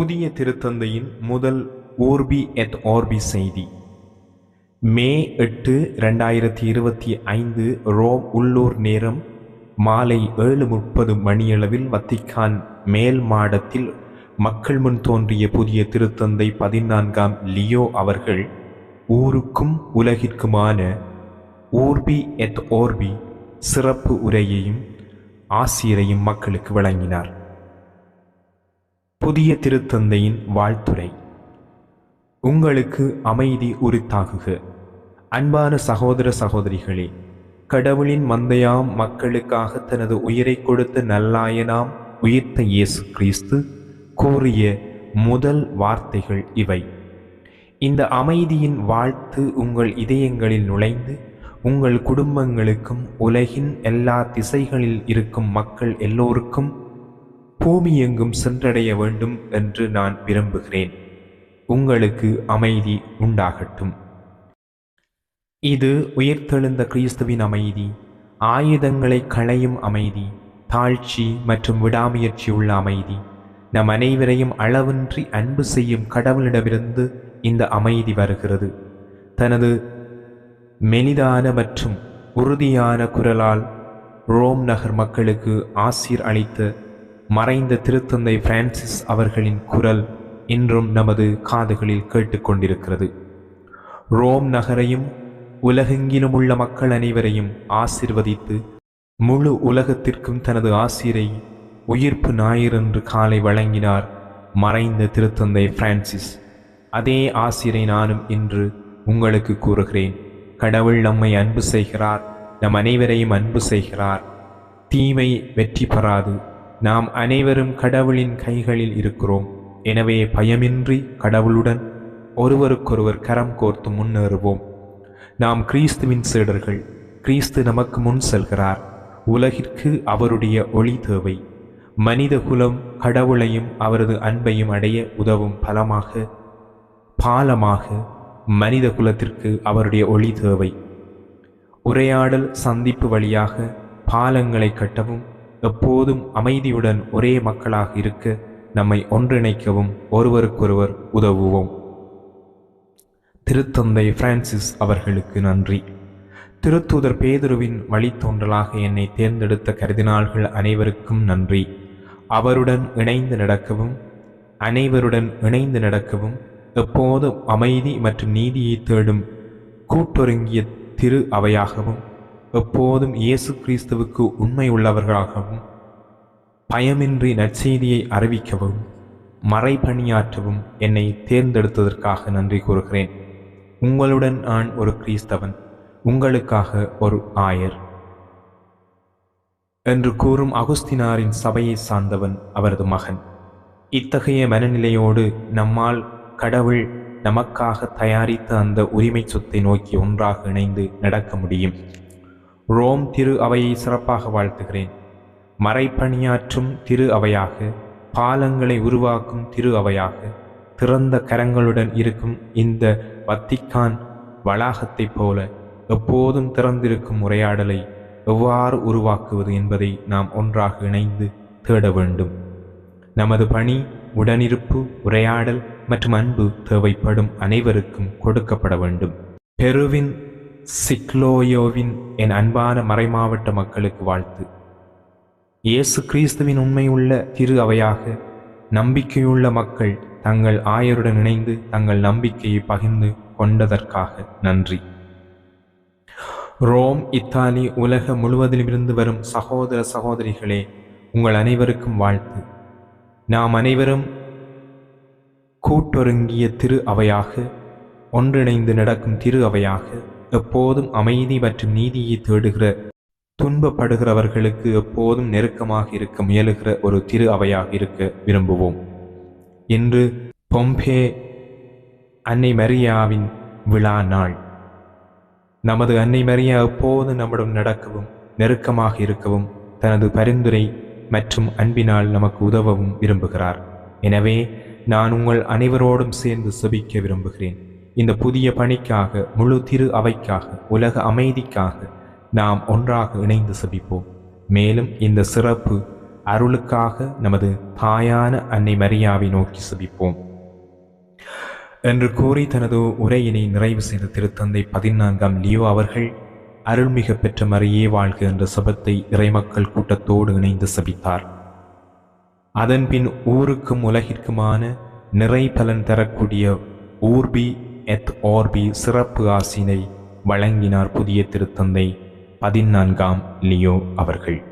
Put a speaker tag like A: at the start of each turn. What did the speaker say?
A: புதிய திருத்தந்தையின் முதல் ஓர்பி எட் ஆர்பி செய்தி. மே எட்டு ரெண்டாயிரத்தி இருபத்தி ஐந்து ரோம் உள்ளூர் நேரம் மாலை ஏழு முப்பது மணியளவில் வத்திக்கான் மேல் மாடத்தில் மக்கள் முன் தோன்றிய புதிய திருத்தந்தை பதினான்காம் லியோ அவர்கள் ஊருக்கும் உலகிற்குமான ஓர்பி எத் ஓர்பி சிறப்பு உரையையும் ஆசிரியரையும் மக்களுக்கு வழங்கினார். புதிய திருத்தந்தையின் வாழ்த்துரை. உங்களுக்கு அமைதி உரித்தாகுக. அன்பான சகோதர சகோதரிகளே கடவுளின் மந்தையாம் மக்களுக்காக தனது உயிரை கொடுத்த நல்லாயனாம் உயிர்த்த இயேசு கிறிஸ்து கூறிய முதல் வார்த்தைகள் இவை. இந்த அமைதியின் வாழ்த்து உங்கள் இதயங்களில் நுழைந்து உங்கள் குடும்பங்களுக்கும் உலகின் எல்லா திசைகளில் இருக்கும் மக்கள் எல்லோருக்கும் பூமி எங்கும் சென்றடைய வேண்டும் என்று நான் விரும்புகிறேன். உங்களுக்கு அமைதி உண்டாகட்டும். இது உயிர்த்தெழுந்த கிறிஸ்துவின் அமைதி ஆயுதங்களை களையும் அமைதி தாழ்ச்சி மற்றும் விடாமுயற்சி உள்ள அமைதி. நம் அனைவரையும் அளவின்றி அன்பு செய்யும் கடவுளிடமிருந்து இந்த அமைதி வருகிறது. தனது மெலிதான மற்றும் உறுதியான குரலால் ரோம் நகர் மக்களுக்கு ஆசீர் அளித்த மறைந்த திருத்தந்தை பிரான்சிஸ் அவர்களின் குரல் இன்றும் நமது காதுகளில் கேட்டுக்கொண்டிருக்கிறது. ரோம் நகரையும் உலகெங்கிலும் உள்ள மக்கள் அனைவரையும் ஆசிர்வதித்து முழு உலகத்திற்கும் தனது ஆசிரை உயிர்ப்பு ஞாயிறன்று காலை வழங்கினார் மறைந்த திருத்தந்தை பிரான்சிஸ். அதே ஆசிரை நானும் இன்று உங்களுக்கு கூறுகிறேன். கடவுள் நம்மை அன்பு செய்கிறார் நம் அனைவரையும் அன்பு செய்கிறார். தீமை வெற்றி பெறாது நாம் அனைவரும் கடவுளின் கைகளில் இருக்கிறோம். எனவே பயமின்றி கடவுளுடன் ஒருவருக்கொருவர் கரம் கோர்த்து முன்னேறுவோம். நாம் கிறிஸ்துவின் சீடர்கள் கிறிஸ்து நமக்கு முன் செல்கிறார். உலகிற்கு அவருடைய ஒளி தேவை. மனித குலம் கடவுளையும் அவரது அன்பையும் அடைய உதவும் பலமாக பாலமாக மனித குலத்திற்கு அவருடைய ஒளி தேவை. உரையாடல் சந்திப்பு வழியாக பாலங்களை கட்டவும் எப்போதும் அமைதியுடன் ஒரே மக்களாக இருக்க நம்மை ஒன்றிணைக்கவும் ஒருவருக்கொருவர் உதவுவோம். திருத்தந்தை பிரான்சிஸ் அவர்களுக்கு நன்றி. திருத்தூதர் பேதுருவின் வழித்தோன்றலாக என்னை தேர்ந்தெடுத்த கருதினாள்கள் அனைவருக்கும் நன்றி. அவருடன் இணைந்து நடக்கவும் அனைவருடன் இணைந்து நடக்கவும் எப்போதும் அமைதி மற்றும் நீதியை தேடும் கூட்டொருங்கிய திரு அவையாகவும் எப்போதும் இயேசு கிறிஸ்துவுக்கு உண்மை உள்ளவர்களாகவும் பயமின்றி நற்செய்தியை அறிவிக்கவும் மறைபணியாற்றவும் என்னை தேர்ந்தெடுத்ததற்காக நன்றி கூறுகிறேன். உங்களுடன் நான் ஒரு கிறிஸ்தவன் உங்களுக்காக ஒரு ஆயர். என்று கூறும் அகுஸ்தினாரின் சபையை சார்ந்தவன் அவரது மகன். இத்தகைய மனநிலையோடு நம்மால் கடவுள் நமக்காக தயாரித்த அந்த உரிமை சொத்தை நோக்கி ஒன்றாக இணைந்து நடக்க முடியும். ரோம் திரு அவையை சிறப்பாக வாழ்த்துகிறேன். மறைப்பணியாற்றும் திரு அவையாக பாலங்களை உருவாக்கும் திரு அவையாக திறந்த கரங்களுடன் இருக்கும் இந்த வத்திக்கான் வளாகத்தைப் போல எப்போதும் திறந்திருக்கும் உரையாடலை எவ்வாறு உருவாக்குவது என்பதை நாம் ஒன்றாக இணைந்து தேட வேண்டும். நமது பணி உடனிருப்பு உரையாடல் மற்றும் அன்பு தேவைப்படும் அனைவருக்கும் கொடுக்கப்பட வேண்டும். பெருவின் சிக்லோயோவின் என் அன்பான மறைமாவட்ட மக்களுக்கு வாழ்த்து. இயேசு கிறிஸ்துவின் உண்மையுள்ள திரு அவையாக நம்பிக்கையுள்ள மக்கள் தங்கள் ஆயருடன் இணைந்து தங்கள் நம்பிக்கையை பகிர்ந்து கொண்டதற்காக நன்றி. ரோம் இத்தாலி உலக முழுவதிலிருந்து வரும் சகோதர சகோதரிகளே உங்கள் அனைவருக்கும் வாழ்த்து. நாம் அனைவரும் கூட்டொருங்கிய திரு அவையாக ஒன்றிணைந்து நடக்கும் திரு அவையாக எப்போதும் அமைதி மற்றும் நீதியை தேடுகிற துன்பப்படுகிறவர்களுக்கு எப்போதும் நெருக்கமாக இருக்க முயலுகிற ஒரு திரு அவையாக இருக்க விரும்புவோம். இன்று பொம்பே அன்னை மரியாவின் விழா நாள். நமது அன்னை மரியா எப்போது நம்மிடம் நடக்கவும் நெருக்கமாக இருக்கவும் தனது பரிந்துரை மற்றும் அன்பினால் நமக்கு உதவவும் விரும்புகிறார். எனவே நான் உங்கள் அனைவரோடும் சேர்ந்து செபிக்க விரும்புகிறேன். இந்த புதிய பணிக்காக முழு திரு அவைக்காக உலக அமைதிக்காக நாம் ஒன்றாக இணைந்து செபிப்போம். மேலும் இந்த சிறப்பு அருளுக்காக நமது தாயான அன்னை மரியாவை நோக்கி செபிப்போம். என்று கூறி தனது உரையினை நிறைவு செய்த திருத்தந்தை பதினான்காம் லியோ அவர்கள் அருள்மிக பெற்ற மரியே வாழ்க என்ற சபத்தை இறைமக்கள் கூட்டத்தோடு இணைந்து சபித்தார். அதன்பின் ஊருக்கும் உலகிற்குமான நிறை பலன் தரக்கூடிய ஊர்பி எத் ஆர்பி சிறப்பு ஆசினை வழங்கினார் புதிய திருத்தந்தை. பதினான்காம் லியோ அவர்கள்.